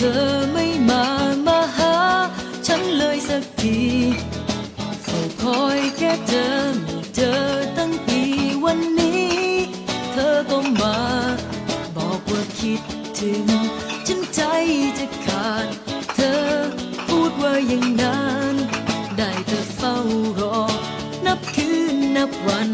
ธอไม่มามาหา ฉันเลยสักทีเฝ้าคอยแค่เจอไม่เจอตั้งปีวันนี้ เธอก็มา บอกว่าคิดถึง ฉันใจจะขาด เธอพูดว่าอย่างนั้น ได้แต่เฝ้ารอ นับคืนนับวัน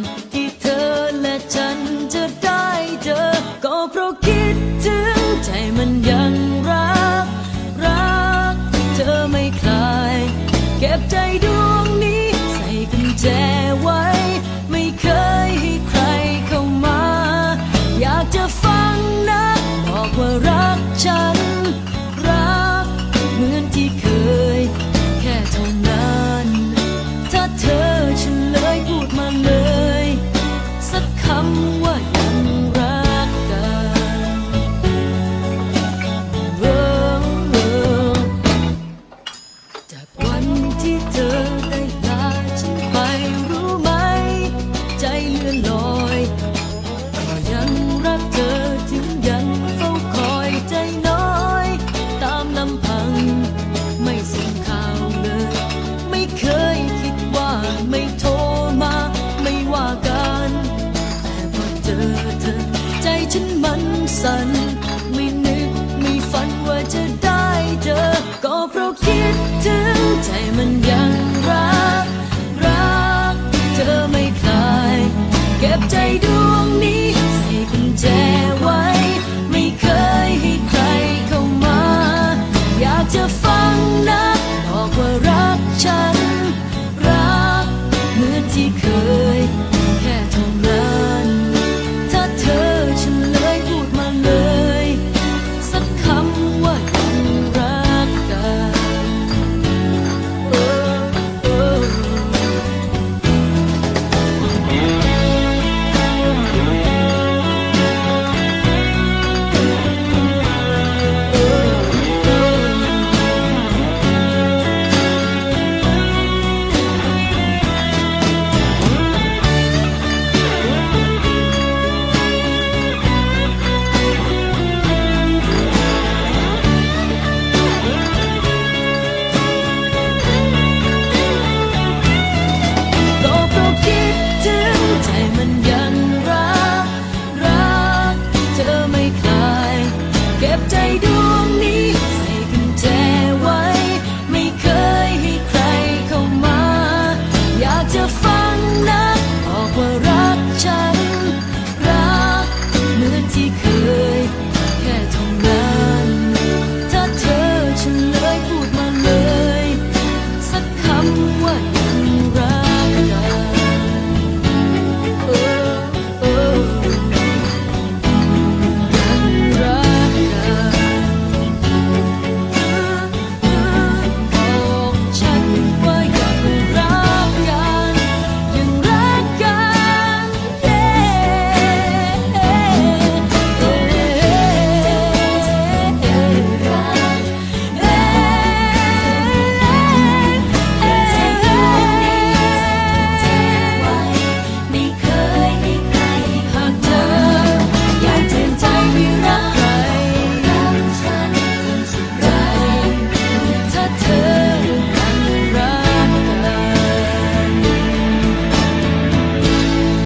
มันสันไม่นึกไม่ฝันว่าจะได้เจอ ก็เพราะคิด บใจด้วย